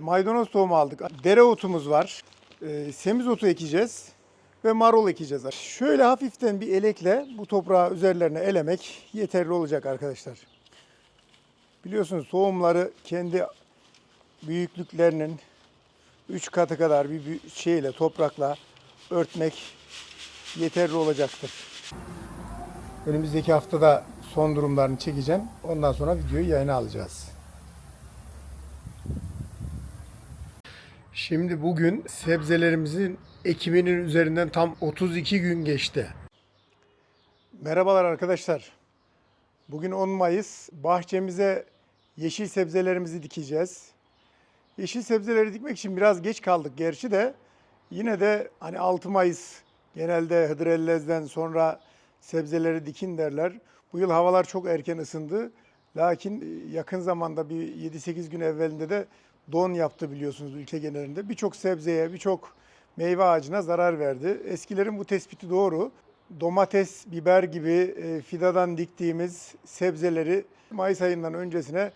Maydanoz tohumu aldık. Dereotumuz var. Ee, semizotu ekeceğiz ve marul ekeceğiz. Şöyle hafiften bir elekle bu toprağı üzerlerine elemek yeterli olacak arkadaşlar. Biliyorsunuz tohumları kendi büyüklüklerinin 3 katı kadar bir şeyle toprakla örtmek yeterli olacaktır. Önümüzdeki haftada son durumlarını çekeceğim. Ondan sonra videoyu yayına alacağız. Şimdi bugün sebzelerimizin ekiminin üzerinden tam 32 gün geçti. Merhabalar arkadaşlar. Bugün 10 Mayıs. Bahçemize yeşil sebzelerimizi dikeceğiz. Yeşil sebzeleri dikmek için biraz geç kaldık gerçi de yine de hani 6 Mayıs genelde Hıdrellez'den sonra sebzeleri dikin derler. Bu yıl havalar çok erken ısındı. Lakin yakın zamanda bir 7-8 gün evvelinde de don yaptı biliyorsunuz ülke genelinde. Birçok sebzeye, birçok meyve ağacına zarar verdi. Eskilerin bu tespiti doğru. Domates, biber gibi e, fidadan diktiğimiz sebzeleri Mayıs ayından öncesine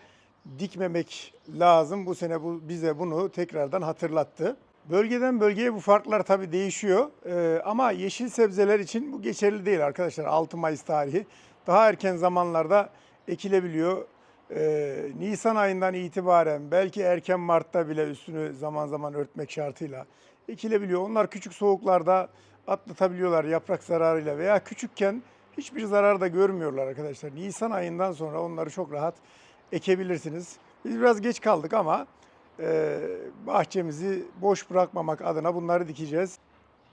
dikmemek lazım. Bu sene bu bize bunu tekrardan hatırlattı. Bölgeden bölgeye bu farklar tabii değişiyor. Ee, ama yeşil sebzeler için bu geçerli değil arkadaşlar. 6 Mayıs tarihi. Daha erken zamanlarda ekilebiliyor. Ee, Nisan ayından itibaren belki erken Mart'ta bile üstünü zaman zaman örtmek şartıyla ekilebiliyor. Onlar küçük soğuklarda atlatabiliyorlar yaprak zararıyla veya küçükken hiçbir zarar da görmüyorlar arkadaşlar. Nisan ayından sonra onları çok rahat ekebilirsiniz. Biz biraz geç kaldık ama e, bahçemizi boş bırakmamak adına bunları dikeceğiz.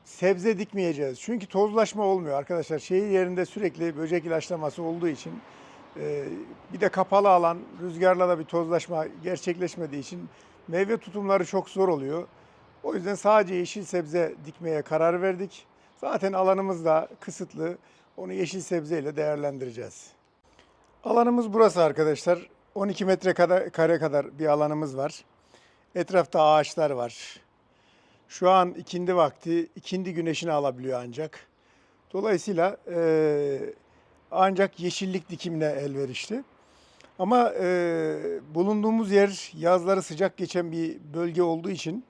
Sebze dikmeyeceğiz. Çünkü tozlaşma olmuyor arkadaşlar. Şehir yerinde sürekli böcek ilaçlaması olduğu için e, bir de kapalı alan, rüzgarla da bir tozlaşma gerçekleşmediği için meyve tutumları çok zor oluyor. O yüzden sadece yeşil sebze dikmeye karar verdik. Zaten alanımız da kısıtlı. Onu yeşil sebzeyle değerlendireceğiz. Alanımız burası arkadaşlar. 12 metre kadar, kare kadar bir alanımız var. Etrafta ağaçlar var. Şu an ikindi vakti, ikindi güneşini alabiliyor ancak. Dolayısıyla eee, ancak yeşillik dikimine elverişli. Ama eee, bulunduğumuz yer yazları sıcak geçen bir bölge olduğu için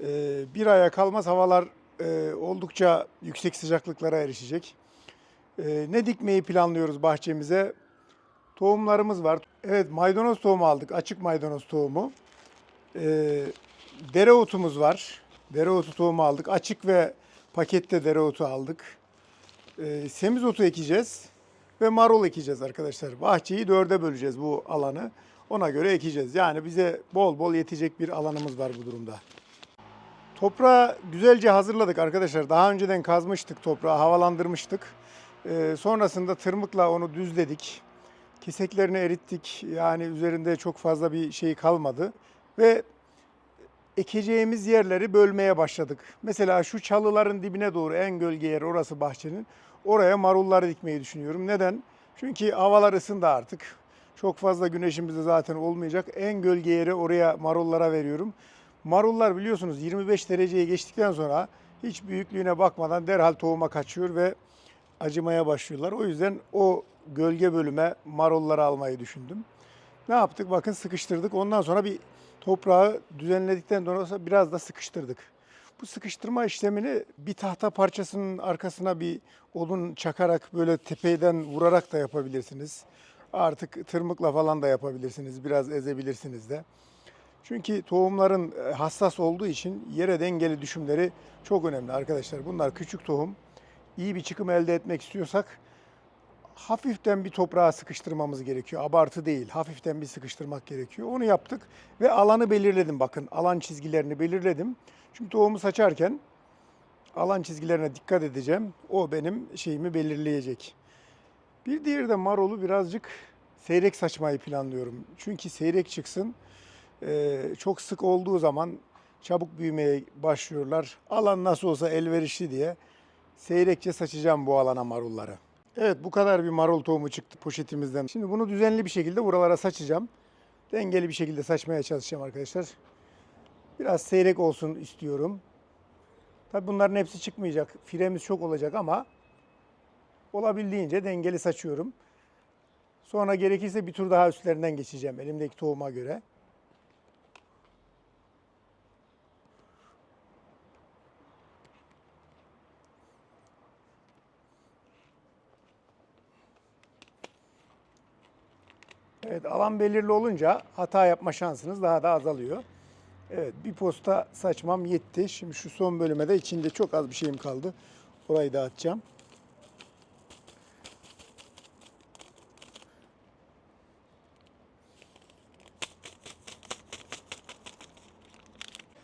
eee, bir aya kalmaz havalar eee, oldukça yüksek sıcaklıklara erişecek. Eee, ne dikmeyi planlıyoruz bahçemize? Tohumlarımız var. Evet maydanoz tohumu aldık. Açık maydanoz tohumu. Ee, dereotumuz var. Dereotu tohumu aldık. Açık ve pakette dereotu aldık. Ee, semizotu ekeceğiz ve marul ekeceğiz arkadaşlar. Bahçeyi dörde böleceğiz bu alanı. Ona göre ekeceğiz. Yani bize bol bol yetecek bir alanımız var bu durumda. Toprağı güzelce hazırladık arkadaşlar. Daha önceden kazmıştık toprağı, havalandırmıştık. Ee, sonrasında tırmıkla onu düzledik. Keseklerini erittik. Yani üzerinde çok fazla bir şey kalmadı. Ve ekeceğimiz yerleri bölmeye başladık. Mesela şu çalıların dibine doğru en gölge yer orası bahçenin. Oraya marulları dikmeyi düşünüyorum. Neden? Çünkü havalar ısındı artık. Çok fazla güneşimiz de zaten olmayacak. En gölge yeri oraya marullara veriyorum. Marullar biliyorsunuz 25 dereceye geçtikten sonra hiç büyüklüğüne bakmadan derhal tohuma kaçıyor ve acımaya başlıyorlar. O yüzden o gölge bölüme marulları almayı düşündüm. Ne yaptık? Bakın sıkıştırdık. Ondan sonra bir toprağı düzenledikten sonra biraz da sıkıştırdık. Bu sıkıştırma işlemini bir tahta parçasının arkasına bir odun çakarak böyle tepeden vurarak da yapabilirsiniz. Artık tırmıkla falan da yapabilirsiniz. Biraz ezebilirsiniz de. Çünkü tohumların e, hassas olduğu için yere dengeli düşümleri çok önemli arkadaşlar. Bunlar küçük tohum. İyi bir çıkım elde etmek istiyorsak hafiften bir toprağa sıkıştırmamız gerekiyor. Abartı değil, hafiften bir sıkıştırmak gerekiyor. Onu yaptık ve alanı belirledim bakın. Alan çizgilerini belirledim. Çünkü tohumu saçarken alan çizgilerine dikkat edeceğim. O benim şeyimi belirleyecek. Bir diğeri de marulu birazcık seyrek saçmayı planlıyorum. Çünkü seyrek çıksın. Çok sık olduğu zaman çabuk büyümeye başlıyorlar. Alan nasıl olsa elverişli diye seyrekçe saçacağım bu alana marulları. Evet bu kadar bir marul tohumu çıktı poşetimizden. Şimdi bunu düzenli bir şekilde buralara saçacağım. Dengeli bir şekilde saçmaya çalışacağım arkadaşlar. Biraz seyrek olsun istiyorum. Tabii bunların hepsi çıkmayacak. Firemiz çok olacak ama olabildiğince dengeli saçıyorum. Sonra gerekirse bir tur daha üstlerinden geçeceğim elimdeki tohuma göre. Evet alan belirli olunca hata yapma şansınız daha da azalıyor. Evet bir posta saçmam yetti. Şimdi şu son bölüme de içinde çok az bir şeyim kaldı. Orayı da atacağım.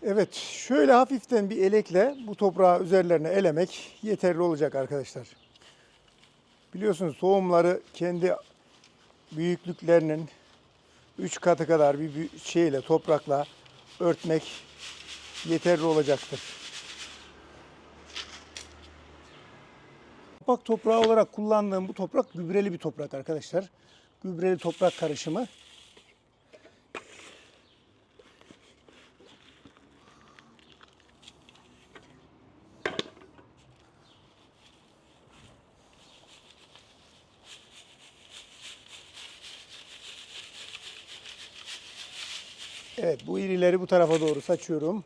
Evet şöyle hafiften bir elekle bu toprağı üzerlerine elemek yeterli olacak arkadaşlar. Biliyorsunuz tohumları kendi büyüklüklerinin 3 katı kadar bir şeyle toprakla örtmek yeterli olacaktır. Toprak toprağı olarak kullandığım bu toprak gübreli bir toprak arkadaşlar. Gübreli toprak karışımı. Evet bu irileri bu tarafa doğru saçıyorum.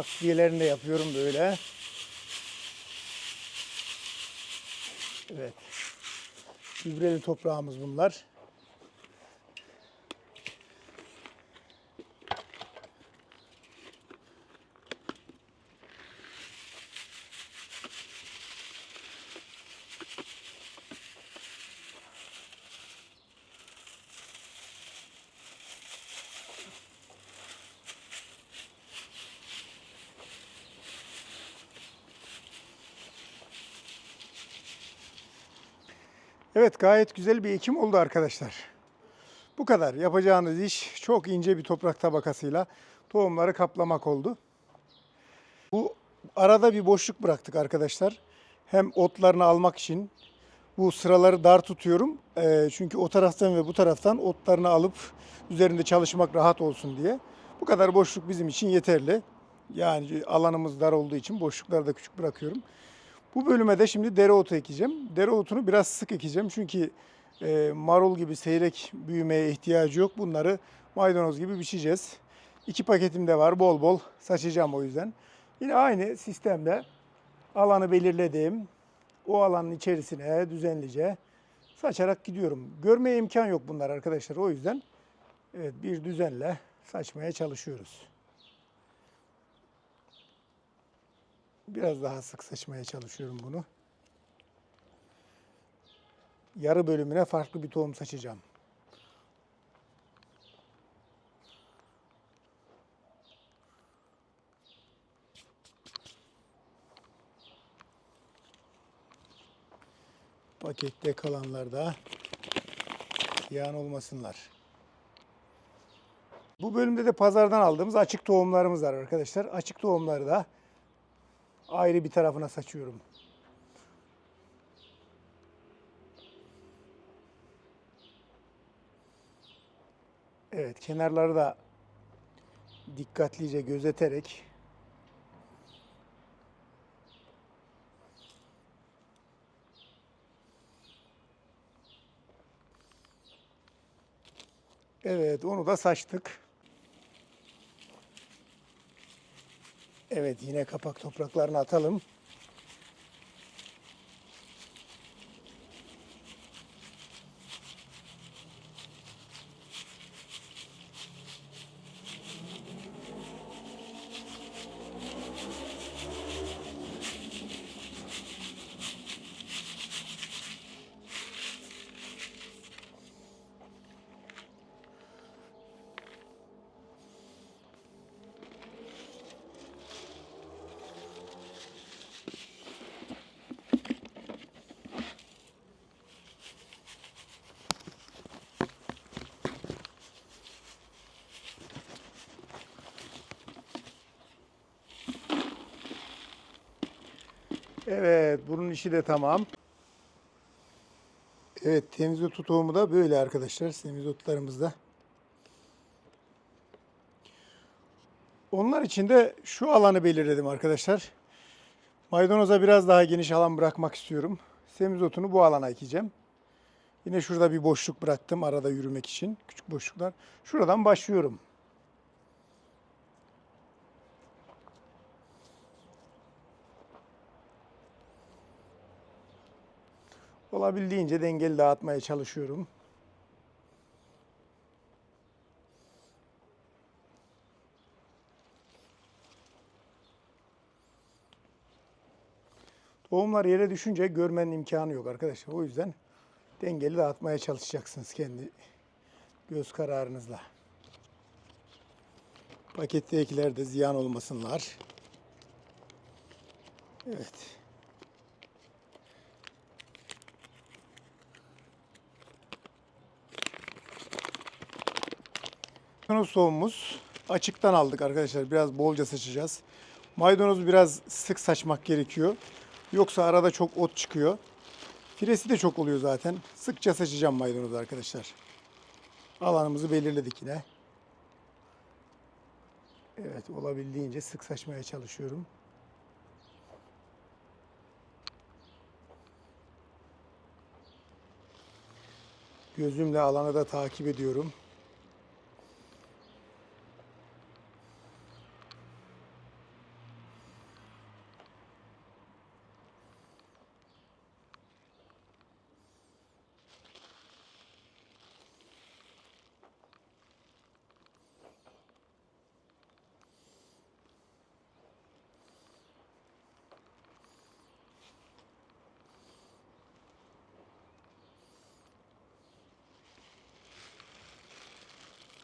Takviyelerini de yapıyorum böyle. Evet. Gübreli toprağımız bunlar. Evet gayet güzel bir ekim oldu arkadaşlar. Bu kadar. Yapacağınız iş çok ince bir toprak tabakasıyla tohumları kaplamak oldu. Bu arada bir boşluk bıraktık arkadaşlar. Hem otlarını almak için bu sıraları dar tutuyorum. Ee, çünkü o taraftan ve bu taraftan otlarını alıp üzerinde çalışmak rahat olsun diye. Bu kadar boşluk bizim için yeterli. Yani alanımız dar olduğu için boşlukları da küçük bırakıyorum. Bu bölüme de şimdi dereotu ekeceğim. Dereotunu biraz sık ekeceğim çünkü e, marul gibi seyrek büyümeye ihtiyacı yok. Bunları maydanoz gibi biçeceğiz. İki paketim de var bol bol saçacağım o yüzden. Yine aynı sistemde alanı belirledim. O alanın içerisine düzenlice saçarak gidiyorum. Görmeye imkan yok bunlar arkadaşlar. O yüzden evet bir düzenle saçmaya çalışıyoruz. Biraz daha sık saçmaya çalışıyorum bunu. Yarı bölümüne farklı bir tohum saçacağım. Pakette kalanlar da ziyan olmasınlar. Bu bölümde de pazardan aldığımız açık tohumlarımız var arkadaşlar. Açık tohumları da ayrı bir tarafına saçıyorum. Evet, kenarları da dikkatlice gözeterek Evet, onu da saçtık. Evet, yine kapak topraklarını atalım. Evet, bunun işi de tamam. Evet temizot tohumu da böyle arkadaşlar. Temizotlarımızda. Onlar için de şu alanı belirledim arkadaşlar. Maydanoza biraz daha geniş alan bırakmak istiyorum. Semizotunu bu alana ekeceğim. Yine şurada bir boşluk bıraktım arada yürümek için. Küçük boşluklar. Şuradan başlıyorum. Olabildiğince dengeli dağıtmaya çalışıyorum. Tohumlar yere düşünce görmenin imkanı yok arkadaşlar. O yüzden dengeli dağıtmaya çalışacaksınız kendi göz kararınızla. Pakettekiler de ziyan olmasınlar. Evet. Maydanoz tohumumuz açıktan aldık arkadaşlar. Biraz bolca saçacağız. Maydanozu biraz sık saçmak gerekiyor. Yoksa arada çok ot çıkıyor. Firesi de çok oluyor zaten. Sıkça saçacağım maydanozu arkadaşlar. Alanımızı belirledik yine. Evet olabildiğince sık saçmaya çalışıyorum. Gözümle alanı da takip ediyorum.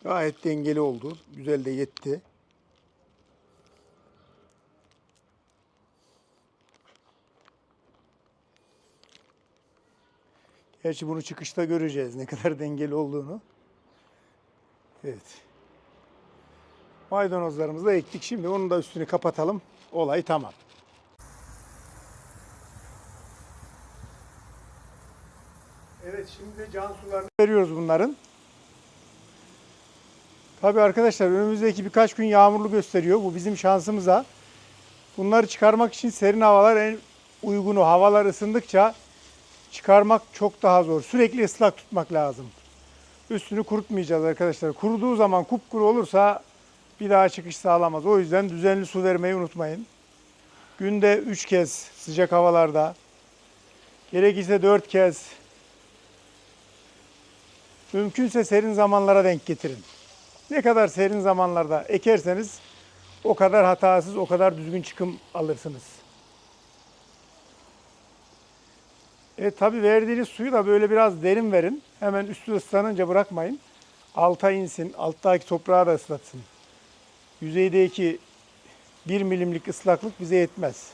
Gayet dengeli oldu. Güzel de yetti. Gerçi bunu çıkışta göreceğiz ne kadar dengeli olduğunu. Evet. Maydanozlarımızı da ektik. Şimdi onun da üstünü kapatalım. Olay tamam. Evet şimdi can sularını veriyoruz bunların. Tabii arkadaşlar önümüzdeki birkaç gün yağmurlu gösteriyor. Bu bizim şansımıza. Bunları çıkarmak için serin havalar en uygunu. Havalar ısındıkça çıkarmak çok daha zor. Sürekli ıslak tutmak lazım. Üstünü kurutmayacağız arkadaşlar. Kuruduğu zaman kupkuru olursa bir daha çıkış sağlamaz. O yüzden düzenli su vermeyi unutmayın. Günde 3 kez sıcak havalarda, gerekirse 4 kez, mümkünse serin zamanlara denk getirin. Ne kadar serin zamanlarda ekerseniz o kadar hatasız, o kadar düzgün çıkım alırsınız. E tabi verdiğiniz suyu da böyle biraz derin verin. Hemen üstü ıslanınca bırakmayın. Alta insin, alttaki toprağı da ıslatsın. Yüzeydeki 1 milimlik ıslaklık bize yetmez.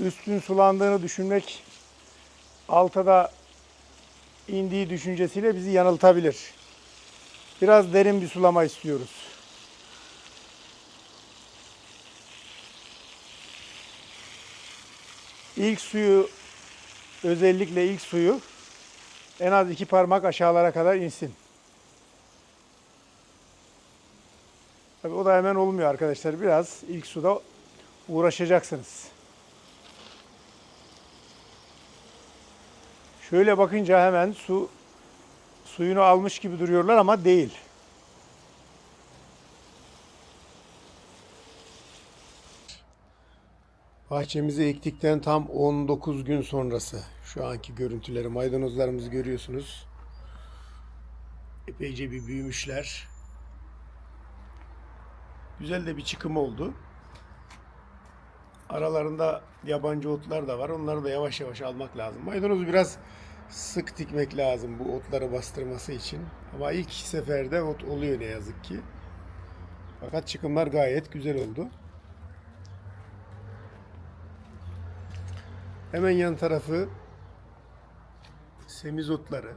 Üstün sulandığını düşünmek alta da indiği düşüncesiyle bizi yanıltabilir. Biraz derin bir sulama istiyoruz. İlk suyu özellikle ilk suyu en az iki parmak aşağılara kadar insin. Tabii o da hemen olmuyor arkadaşlar. Biraz ilk suda uğraşacaksınız. Şöyle bakınca hemen su suyunu almış gibi duruyorlar ama değil. Bahçemizi ektikten tam 19 gün sonrası şu anki görüntüleri maydanozlarımızı görüyorsunuz. Epeyce bir büyümüşler. Güzel de bir çıkım oldu. Aralarında yabancı otlar da var. Onları da yavaş yavaş almak lazım. Maydanozu biraz sık dikmek lazım bu otları bastırması için. Ama ilk seferde ot oluyor ne yazık ki. Fakat çıkımlar gayet güzel oldu. Hemen yan tarafı semizotları.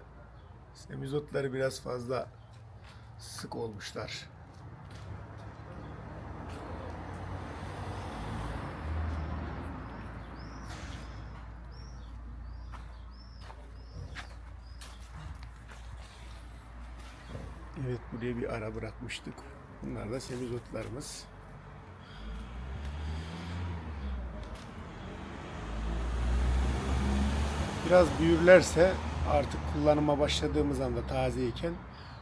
Semizotları biraz fazla sık olmuşlar. Evet buraya bir ara bırakmıştık. Bunlar da semizotlarımız. Biraz büyürlerse artık kullanıma başladığımız anda tazeyken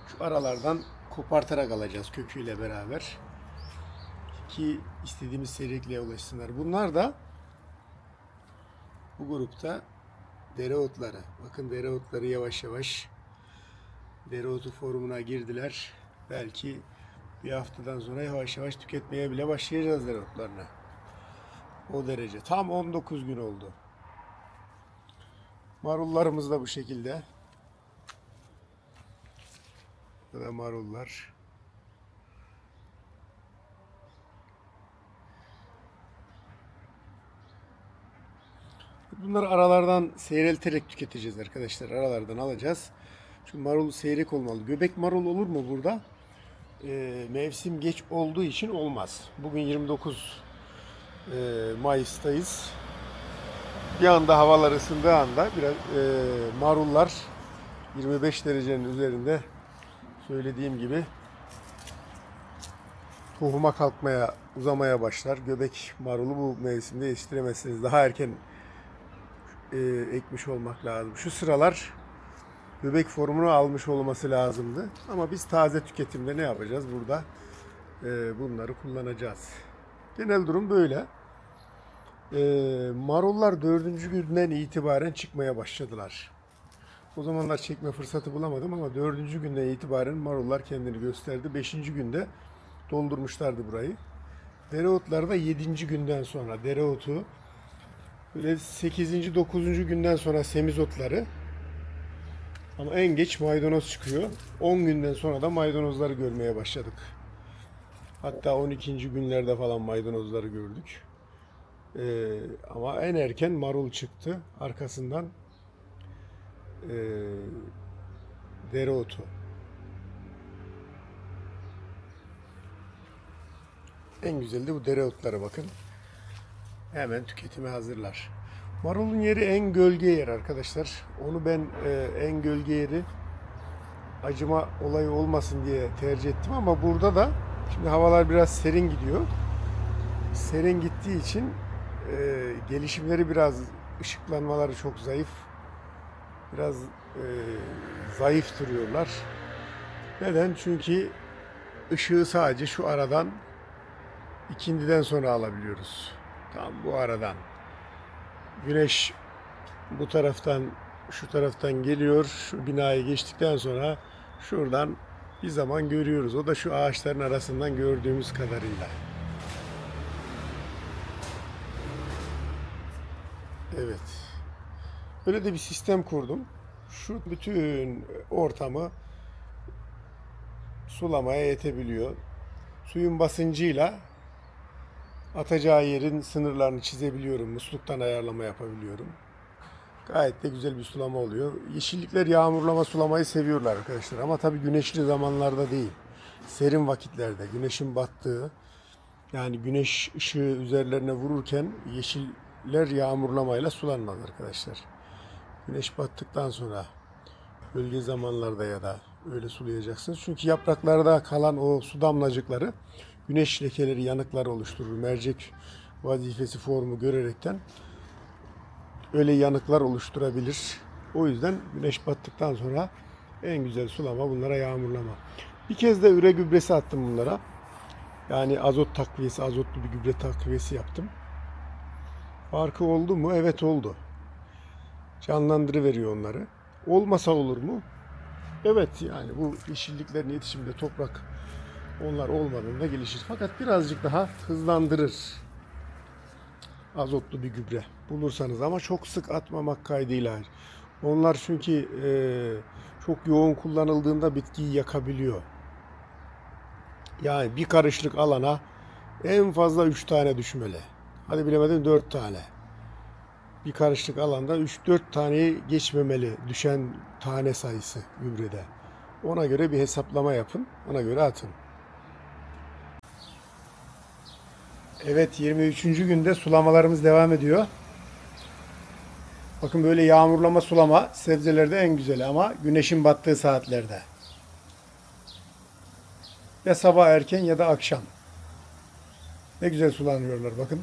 şu aralardan kopartarak alacağız köküyle beraber. Ki istediğimiz seyrekliğe ulaşsınlar. Bunlar da bu grupta dereotları. Bakın dereotları yavaş yavaş dereotu formuna girdiler. Belki bir haftadan sonra yavaş yavaş tüketmeye bile başlayacağız dereotlarını. O derece. Tam 19 gün oldu. Marullarımız da bu şekilde. Bu da marullar. Bunları aralardan seyrelterek tüketeceğiz arkadaşlar. Aralardan alacağız. Çünkü marul seyrek olmalı. Göbek marul olur mu burada? Ee, mevsim geç olduğu için olmaz. Bugün 29 e, Mayıs'tayız. Bir anda havalar ısındığı anda biraz e, marullar 25 derecenin üzerinde söylediğim gibi tohuma kalkmaya, uzamaya başlar. Göbek marulu bu mevsimde yetiştiremezsiniz. Daha erken e, ekmiş olmak lazım. Şu sıralar göbek formunu almış olması lazımdı. Ama biz taze tüketimde ne yapacağız? Burada e, bunları kullanacağız. Genel durum böyle. E, marullar dördüncü günden itibaren çıkmaya başladılar. O zamanlar çekme fırsatı bulamadım ama dördüncü günden itibaren marullar kendini gösterdi. Beşinci günde doldurmuşlardı burayı. Dereotlar da yedinci günden sonra dereotu Böyle 8. 9. günden sonra semizotları ama en geç maydanoz çıkıyor. 10 günden sonra da maydanozları görmeye başladık. Hatta 12. günlerde falan maydanozları gördük. Ee, ama en erken marul çıktı. Arkasından ee, dereotu. En güzeli de bu dereotlara bakın hemen tüketime hazırlar. Marulun yeri en gölge yer arkadaşlar. Onu ben e, en gölge yeri acıma olayı olmasın diye tercih ettim ama burada da şimdi havalar biraz serin gidiyor. Serin gittiği için e, gelişimleri biraz ışıklanmaları çok zayıf. Biraz e, zayıf duruyorlar. Neden? Çünkü ışığı sadece şu aradan ikindiden sonra alabiliyoruz. Tam bu aradan. Güneş bu taraftan şu taraftan geliyor. Şu binayı geçtikten sonra şuradan bir zaman görüyoruz. O da şu ağaçların arasından gördüğümüz kadarıyla. Evet. Böyle de bir sistem kurdum. Şu bütün ortamı sulamaya yetebiliyor. Suyun basıncıyla atacağı yerin sınırlarını çizebiliyorum. Musluktan ayarlama yapabiliyorum. Gayet de güzel bir sulama oluyor. Yeşillikler yağmurlama sulamayı seviyorlar arkadaşlar. Ama tabii güneşli zamanlarda değil. Serin vakitlerde güneşin battığı yani güneş ışığı üzerlerine vururken yeşiller yağmurlamayla sulanmaz arkadaşlar. Güneş battıktan sonra bölge zamanlarda ya da öyle sulayacaksınız. Çünkü yapraklarda kalan o su damlacıkları güneş lekeleri, yanıklar oluşturur. Mercek vazifesi formu görerekten öyle yanıklar oluşturabilir. O yüzden güneş battıktan sonra en güzel sulama bunlara yağmurlama. Bir kez de üre gübresi attım bunlara. Yani azot takviyesi, azotlu bir gübre takviyesi yaptım. Farkı oldu mu? Evet oldu. Canlandırıveriyor onları. Olmasa olur mu? Evet yani bu yeşilliklerin yetişiminde toprak onlar olmadığında gelişir. Fakat birazcık daha hızlandırır azotlu bir gübre bulursanız ama çok sık atmamak kaydıyla. Onlar çünkü e, çok yoğun kullanıldığında bitkiyi yakabiliyor. Yani bir karışlık alana en fazla 3 tane düşmeli. Hadi bilemedim 4 tane. Bir karışlık alanda 3-4 taneyi geçmemeli düşen tane sayısı gübrede. Ona göre bir hesaplama yapın. Ona göre atın. Evet 23. günde sulamalarımız devam ediyor. Bakın böyle yağmurlama sulama sebzelerde en güzeli ama güneşin battığı saatlerde. Ya sabah erken ya da akşam. Ne güzel sulanıyorlar bakın.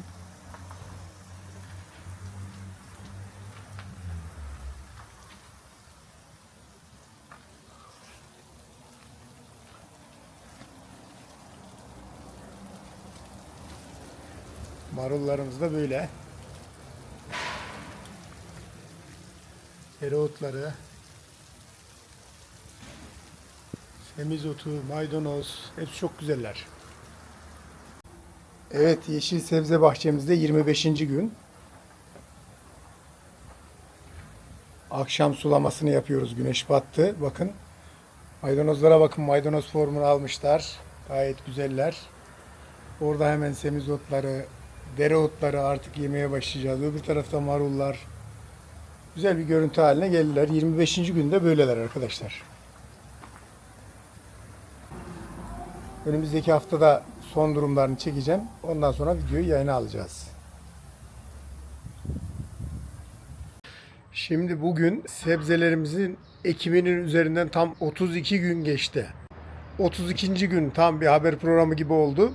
Marullarımız da böyle. Dereotları, semizotu, maydanoz hepsi çok güzeller. Evet yeşil sebze bahçemizde 25. gün. Akşam sulamasını yapıyoruz. Güneş battı. Bakın. Maydanozlara bakın. Maydanoz formunu almışlar. Gayet güzeller. Orada hemen semizotları, dereotları artık yemeye başlayacağız. Öbür tarafta marullar. Güzel bir görüntü haline geldiler. 25. günde böyleler arkadaşlar. Önümüzdeki haftada son durumlarını çekeceğim. Ondan sonra videoyu yayına alacağız. Şimdi bugün sebzelerimizin ekiminin üzerinden tam 32 gün geçti. 32. gün tam bir haber programı gibi oldu.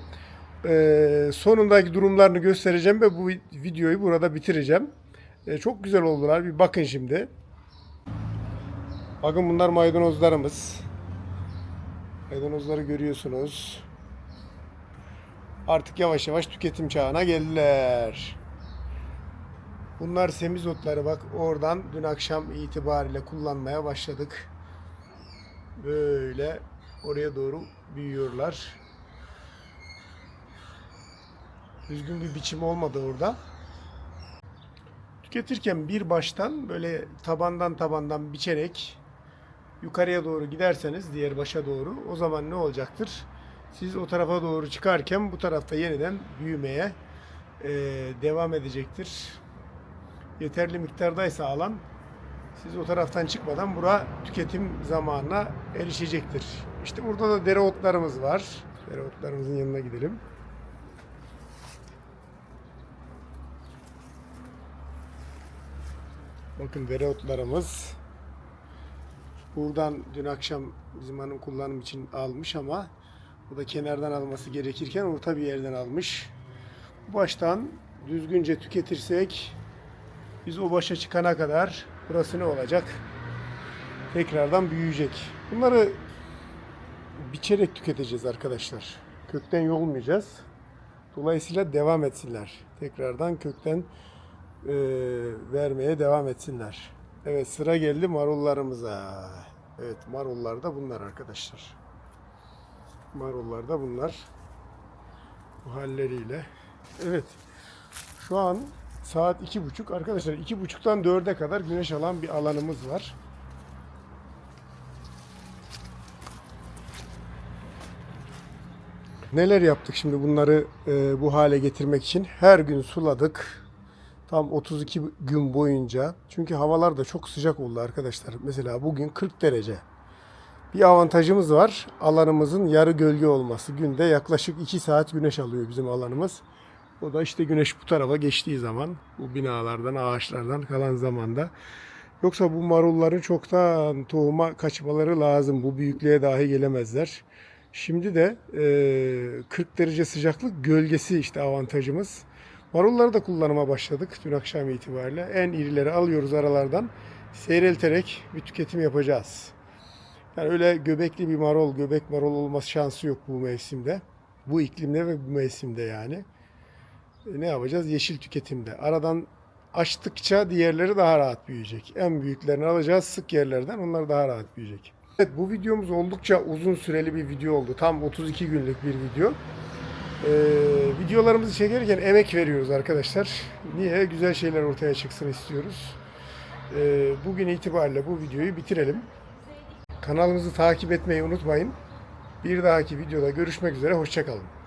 Ee, sonundaki durumlarını göstereceğim ve bu videoyu burada bitireceğim. Ee, çok güzel oldular. Bir bakın şimdi. Bakın bunlar maydanozlarımız. Maydanozları görüyorsunuz. Artık yavaş yavaş tüketim çağına geldiler. Bunlar semizotları bak oradan dün akşam itibariyle kullanmaya başladık. Böyle oraya doğru büyüyorlar. Düzgün bir biçim olmadı orada. Tüketirken bir baştan böyle tabandan tabandan biçerek yukarıya doğru giderseniz diğer başa doğru o zaman ne olacaktır? Siz o tarafa doğru çıkarken bu tarafta yeniden büyümeye e, devam edecektir. Yeterli miktardaysa alan siz o taraftan çıkmadan bura tüketim zamanına erişecektir. İşte burada da dereotlarımız var. Dereotlarımızın yanına gidelim. Bakın dereotlarımız. Buradan dün akşam bizim hanım kullanım için almış ama bu da kenardan alması gerekirken orta bir yerden almış. Bu baştan düzgünce tüketirsek biz o başa çıkana kadar burası ne olacak? Tekrardan büyüyecek. Bunları biçerek tüketeceğiz arkadaşlar. Kökten yolmayacağız. Dolayısıyla devam etsinler. Tekrardan kökten e, vermeye devam etsinler. Evet sıra geldi marullarımıza. Evet marullar da bunlar arkadaşlar. Marullar da bunlar. Bu halleriyle. Evet. Şu an saat iki buçuk. Arkadaşlar iki buçuktan dörde kadar güneş alan bir alanımız var. Neler yaptık şimdi bunları e, bu hale getirmek için? Her gün suladık. Tam 32 gün boyunca. Çünkü havalar da çok sıcak oldu arkadaşlar. Mesela bugün 40 derece. Bir avantajımız var. Alanımızın yarı gölge olması. Günde yaklaşık 2 saat güneş alıyor bizim alanımız. O da işte güneş bu tarafa geçtiği zaman bu binalardan, ağaçlardan kalan zamanda. Yoksa bu marulların çoktan tohuma kaçmaları lazım. Bu büyüklüğe dahi gelemezler. Şimdi de e, 40 derece sıcaklık gölgesi işte avantajımız. Marulları da kullanıma başladık dün akşam itibariyle. En irileri alıyoruz aralardan. Seyrelterek bir tüketim yapacağız. Yani öyle göbekli bir marul, göbek marul olması şansı yok bu mevsimde. Bu iklimde ve bu mevsimde yani. E, ne yapacağız? Yeşil tüketimde. Aradan açtıkça diğerleri daha rahat büyüyecek. En büyüklerini alacağız sık yerlerden onlar daha rahat büyüyecek. Evet bu videomuz oldukça uzun süreli bir video oldu. Tam 32 günlük bir video. Ee, videolarımızı çekerken emek veriyoruz arkadaşlar. Niye? Güzel şeyler ortaya çıksın istiyoruz. Ee, bugün itibariyle bu videoyu bitirelim. Kanalımızı takip etmeyi unutmayın. Bir dahaki videoda görüşmek üzere. Hoşçakalın.